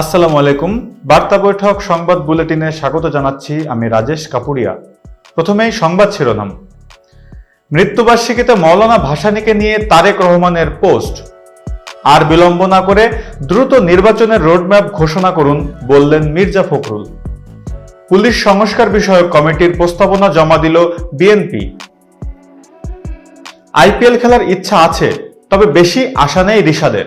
আসসালামু আলাইকুম। বার্তা বৈঠক সংবাদ বুলেটিনে স্বাগত জানাচ্ছি আমি রাজেশ কাপুরিয়া। প্রথমেই সংবাদ শিরোনাম। মৃত্যুবার্ষিকীতে মৌলানা ভাসানীকে নিয়ে তারেক রহমানের পোস্ট। আর বিলম্ব না করে দ্রুত নির্বাচনের রোডম্যাপ ঘোষণা করুন, বললেন মির্জা ফখরুল। পুলিশ সংস্কার বিষয়ক কমিটির প্রস্তাবনা জমা দিল বিএনপি। আইপিএল খেলার ইচ্ছা আছে, তবে বেশি আশা নেই রিশাদের।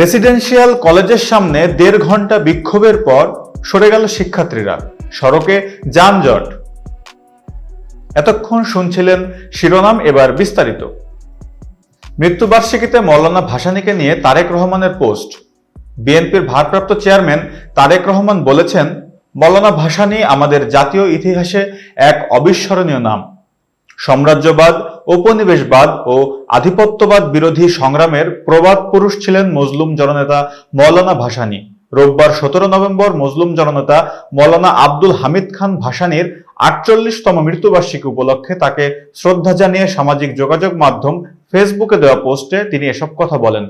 রেসিডেন্সিয়াল কলেজের সামনে দেড় ঘণ্টা বিক্ষোভের পর সরে গেল শিক্ষার্থীরা। সড়কে যানজট। এতক্ষণ শুনছিলেন শিরোনাম এবার বিস্তারিত। মৃত্যুবার্ষিকীতে মৌলানা ভাসানীকে নিয়ে তারেক রহমানের পোস্ট। বিএনপির ভারপ্রাপ্ত চেয়ারম্যান তারেক রহমান বলেছেন, মৌলানা ভাসানী আমাদের জাতীয় ইতিহাসে এক অবিস্মরণীয় নাম। সাম্রাজ্যবাদ উপনিবেশবাদ ও আধিপত্যবাদ বিরোধী সংগ্রামের প্রবাদ পুরুষ ছিলেন মজলুম জননেতা মৌলানা ভাসানী। রোববার সতেরো নভেম্বর মজলুম জননেতা মৌলানা আব্দুল হামিদ খান ভাসানীর আটচল্লিশতম মৃত্যুবার্ষিকী উপলক্ষে তাকে শ্রদ্ধা জানিয়ে সামাজিক যোগাযোগ মাধ্যম ফেসবুকে দেওয়া পোস্টে তিনি এসব কথা বলেন।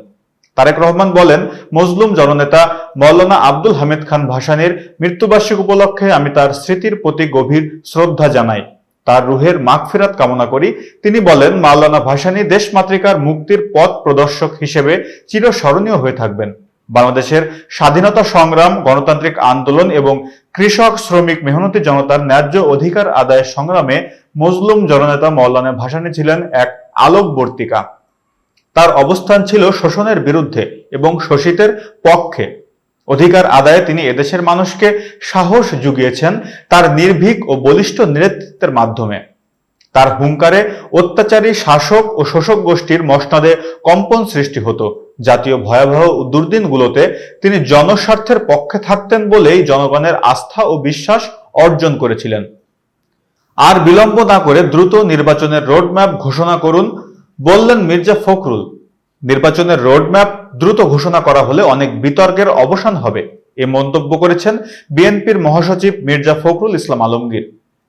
তারেক রহমান বলেন, মজলুম জননেতা মৌলানা আব্দুল হামিদ খান ভাসানীর মৃত্যুবার্ষিকী উপলক্ষে আমি তার স্মৃতির প্রতি গভীর শ্রদ্ধা জানাই। তার রুহের মাগফিরাত কামনা করি। তিনি বলেন, মাওলানা ভাসানী দেশমাতৃকার মুক্তির পথ প্রদর্শক হিসেবে চিরস্মরণীয় হয়ে থাকবেন। বাংলাদেশের স্বাধীনতা সংগ্রাম, গণতান্ত্রিক আন্দোলন এবং কৃষক, শ্রমিক, মেহনতি জনতার ন্যায্য অধিকার আদায়ের সংগ্রামে মজলুম জননেতা মৌলানা ভাসানী ছিলেন এক আলোকবর্তিকা। তার অবস্থান ছিল শোষণের বিরুদ্ধে এবং শোষিতের পক্ষে। অধিকার আদায়ে তিনি এদেশের মানুষকে সাহস জুগিয়েছেন তার নির্ভীক ও বলিষ্ঠ নেতৃত্বের মাধ্যমে। তার হুঙ্কারে অত্যাচারী শাসক ও শোষক গোষ্ঠীর মসনদে কম্পন সৃষ্টি হতো। জাতীয় ভয়াবহ দুর্দিনগুলোতে তিনি জনস্বার্থের পক্ষে থাকতেন বলেই জনগণের আস্থা ও বিশ্বাস অর্জন করেছিলেন। আর বিলম্ব না করে দ্রুত নির্বাচনের রোডম্যাপ ঘোষণা করুন, বললেন মির্জা ফখরুল। নির্বাচনের রোডম্যাপ দ্রুত ঘোষণা করা হলে অনেক বিতর্কের অবসান হবে। এ মন্তব্য করেছেন বিএনপির মহাসচিব মির্জা ফখরুল ইসলাম আলমগীর।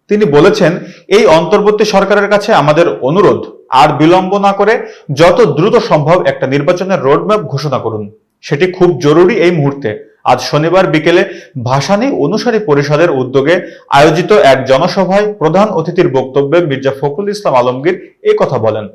তিনি বলেছেন, এই অন্তর্বর্তী সরকারের কাছে আমাদের অনুরোধ, আর বিলম্ব না করে যত দ্রুত সম্ভব একটা নির্বাচনের রোডম্যাপ ঘোষণা করুন। সেটি খুব জরুরি এই মুহূর্তে। আজ শনিবার বিকেলে ভাসানী অনুসারী পরিষদের উদ্যোগে আয়োজিত এক জনসভায় প্রধান অতিথির বক্তব্যে মির্জা ফখরুল ইসলাম আলমগীর এই কথা বলেন।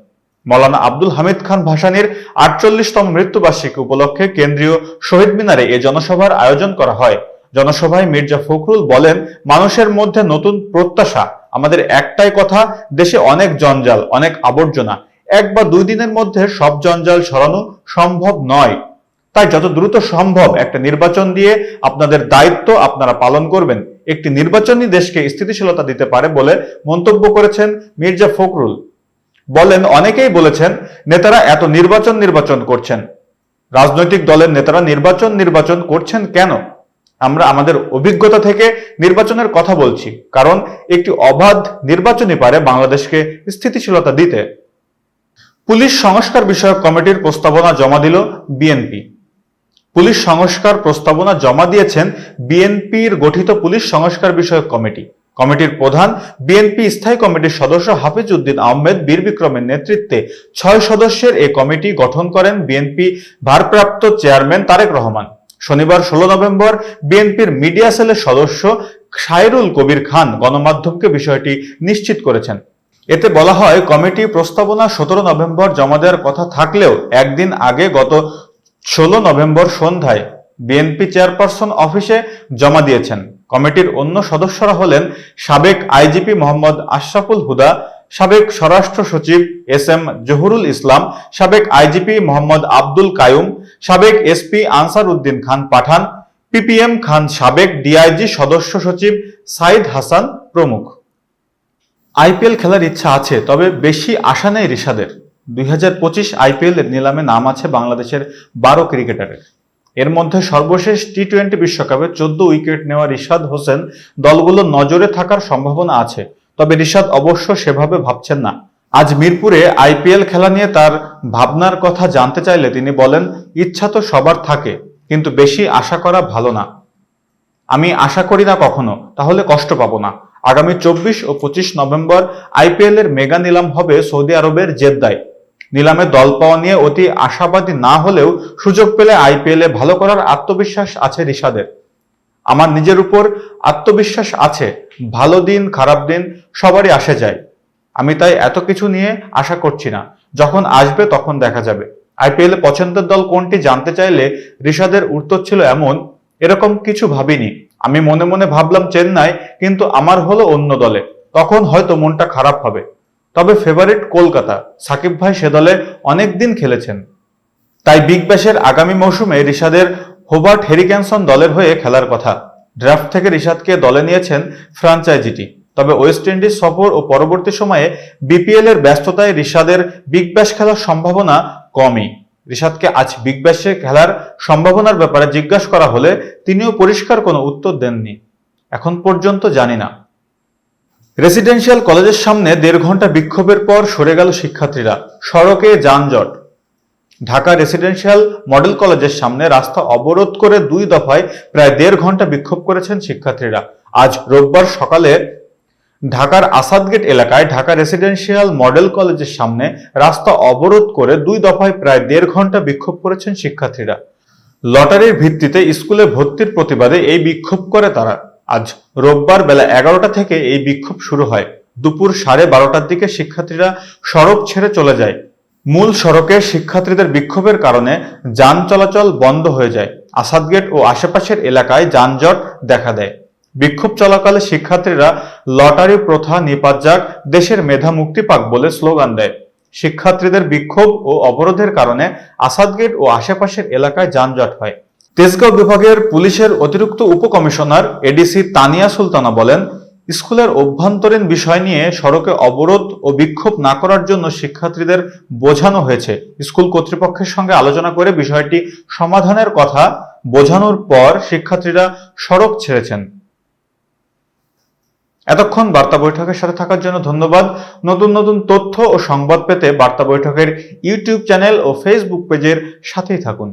মৌলানা আব্দুল হামিদ খান ভাসানীর আটচল্লিশতম মৃত্যুবার্ষিকী উপলক্ষে কেন্দ্রীয় শহীদ মিনারে এ জনসভার আয়োজন করা হয়। জনসভায় মির্জা ফখরুল বলেন, মানুষের মধ্যে নতুন প্রত্যাশা, আমাদের একটাই কথা, দেশে অনেক জঞ্জাল, অনেক আবর্জনা। এক বা দুই দিনের মধ্যে সব জঞ্জাল সরানো সম্ভব নয়। তাই যত দ্রুত সম্ভব একটা নির্বাচন দিয়ে আপনাদের দায়িত্ব আপনারা পালন করবেন। একটি নির্বাচনী দেশকে স্থিতিশীলতা দিতে পারে বলে মন্তব্য করেছেন মির্জা ফখরুল। বলেন, অনেকেই বলেছেন, নেতারা এত নির্বাচন নির্বাচন করছেন। রাজনৈতিক দলের নেতারা নির্বাচন নির্বাচন করছেন কেন? আমরা আমাদের অভিজ্ঞতা থেকে নির্বাচনের কথা বলছি, কারণ একটি অবাধ নির্বাচনই পারে বাংলাদেশকে স্থিতিশীলতা দিতে। পুলিশ সংস্কার বিষয়ক কমিটির প্রস্তাবনা জমা দিল বিএনপি। পুলিশ সংস্কার প্রস্তাবনা জমা দিয়েছেন বিএনপির গঠিত পুলিশ সংস্কার বিষয়ক কমিটি। কমিটির প্রধান বিএনপি স্থায়ী কমিটির সদস্য হাফিজ উদ্দিন আহমেদ বীর বিক্রমের নেতৃত্বে ছয় সদস্যের এই কমিটি গঠন করেন বিএনপি ভারপ্রাপ্ত চেয়ারম্যান তারেক রহমান। শনিবার ষোলো নভেম্বর বিএনপির মিডিয়া সেলের সদস্য সাইরুল কবির খান গণমাধ্যমকে বিষয়টি নিশ্চিত করেছেন। এতে বলা হয়, কমিটি প্রস্তাবনা সতেরো নভেম্বর জমা দেওয়ার কথা থাকলেও একদিন আগে গত ষোলো নভেম্বর সন্ধ্যায় বিএনপি চেয়ারপারসন অফিসে জমা দিয়েছেন। কমিটির অন্য সদস্যরা হলেন সাবেক আইজিপি মোহাম্মদ আশরাফুল হুদা, সাবেক স্বরাষ্ট্র সচিব এস এম জহুরুল ইসলাম, সাবেক আইজিপি মোহাম্মদ আব্দুল কায়ুম, সাবেক এসপি আনসার উদ্দিন খান পাঠান, পিপিএম খান সাবেক ডিআইজি সদস্য সচিব সাইদ হাসান প্রমুখ। আইপিএল খেলার ইচ্ছা আছে, তবে বেশি আশা নেই রিশাদের। দুই হাজার পঁচিশ আইপিএল নিলামে নাম আছে বাংলাদেশের বারো ক্রিকেটারের। এর মধ্যে সর্বশেষ টি টোয়েন্টি বিশ্বকাপে চোদ্দ উইকেট নেওয়া রিশাদ হোসেন দলগুলোর নজরে থাকার সম্ভাবনা আছে। তবে রিশাদ অবশ্য সেভাবে ভাবছেন না। আজ মিরপুরে আইপিএল খেলা নিয়ে তার ভাবনার কথা জানতে চাইলে তিনি বলেন, ইচ্ছা তো সবার থাকে, কিন্তু বেশি আশা করা ভালো না। আমি আশা করি না কখনো, তাহলে কষ্ট পাবো না। আগামী চব্বিশ ও পঁচিশ নভেম্বর আইপিএল এর মেগা নিলাম হবে সৌদি আরবের জেদ্দায়। নিলামে দল পাওয়া নিয়ে অতি আশাবাদী না হলেও সুযোগ পেলে আইপিএলে ভালো করার আত্মবিশ্বাস আছে রিশাদের। আমার নিজের উপর আত্মবিশ্বাস আছে, ভালো দিন, খারাপ দিন সবারই আসে যায়। আমি তাই এত কিছু নিয়ে আশা করছি না। যখন আসবে তখন দেখা যাবে। আইপিএলে পছন্দের দল কোনটি জানতে চাইলে ঋষাদের উত্তর ছিল এমন, এরকম কিছু ভাবিনি। আমি মনে মনে ভাবলাম চেন্নাই, কিন্তু আমার হলো অন্য দলে। তখন হয়তো মনটা খারাপ হবে। তবে ফেভারিট কলকাতা। সাকিব ভাই সে দলে অনেক দিন খেলেছেন। তাই বিগ ব্যাশের আগামী মৌসুমে ঋষাদের হোবার্ট হেরিক্যানসন দলের হয়ে খেলার কথা। ড্রাফট থেকে ঋষাদকে দলে নিয়েছেন ফ্রাঞ্চাইজিটি তবে ওয়েস্ট ইন্ডিজ সফর ও পরবর্তী সময়ে বিপিএল এর ব্যস্ততায় ঋষাদের বিগ ব্যাশ খেলার সম্ভাবনা কমই। ঋষাদকে আজ বিগ ব্যাশে খেলার সম্ভাবনার ব্যাপারে জিজ্ঞাসা করা হলে তিনিও পরিষ্কার কোনো উত্তর দেননি। এখন পর্যন্ত জানি না। রেসিডেন্সিয়াল কলেজের সামনে দেড় ঘণ্টা বিক্ষোভের পর সরে গেল শিক্ষার্থীরা। সড়কে যানজট। ঢাকা রেসিডেন্সিয়াল মডেল কলেজের সামনে রাস্তা অবরোধ করে দুই দফায় প্রায় দেড় ঘণ্টা বিক্ষোভ করেছেন শিক্ষার্থীরা। আজ রোববার সকালে ঢাকার আসাদগেট এলাকায় ঢাকা রেসিডেন্সিয়াল মডেল কলেজের সামনে রাস্তা অবরোধ করে দুই দফায় প্রায় দেড় ঘণ্টা বিক্ষোভ করেছেন শিক্ষার্থীরা। লটারির ভিত্তিতে স্কুলে ভর্তির প্রতিবাদে এই বিক্ষোভ করে তারা। আজ রোববার বেলা এগারোটা থেকে এই বিক্ষোভ শুরু হয়। দুপুর সাড়ে বারোটার দিকে শিক্ষার্থীরা সড়ক ছেড়ে চলে যায়। মূল সড়কে শিক্ষার্থীদের বিক্ষোভের কারণে যান চলাচল বন্ধ হয়ে যায়। আসাদগেট ও আশেপাশের এলাকায় যানজট দেখা দেয়। বিক্ষোভ চলাকালে শিক্ষার্থীরা লটারি প্রথা, নিপাত যাক দেশের মেধা মুক্তি পাক বলে স্লোগান দেয়। শিক্ষার্থীদের বিক্ষোভ ও অবরোধের কারণে আসাদগেট ও আশেপাশের এলাকায় যানজট হয়। তেজগাঁও বিভাগের পুলিশের অতিরিক্ত উপকমিশনার এডিসি তানিয়া সুলতানা বলেন, স্কুলের অভ্যন্তরীণ বিষয় নিয়ে সড়কে অবরোধ ও বিক্ষোভ না করার জন্য শিক্ষার্থীদের বোঝানো হয়েছে। স্কুল কর্তৃপক্ষের সঙ্গে আলোচনা করে বিষয়টি সমাধানের কথা বোঝানোর পর শিক্ষার্থীরা সড়ক ছেড়েছেন। এতক্ষণ বার্তা বৈঠকের সাথে থাকার জন্য ধন্যবাদ। নতুন নতুন তথ্য ও সংবাদ পেতে বার্তা বৈঠকের ইউটিউব চ্যানেল ও ফেসবুক পেজের সাথেই থাকুন।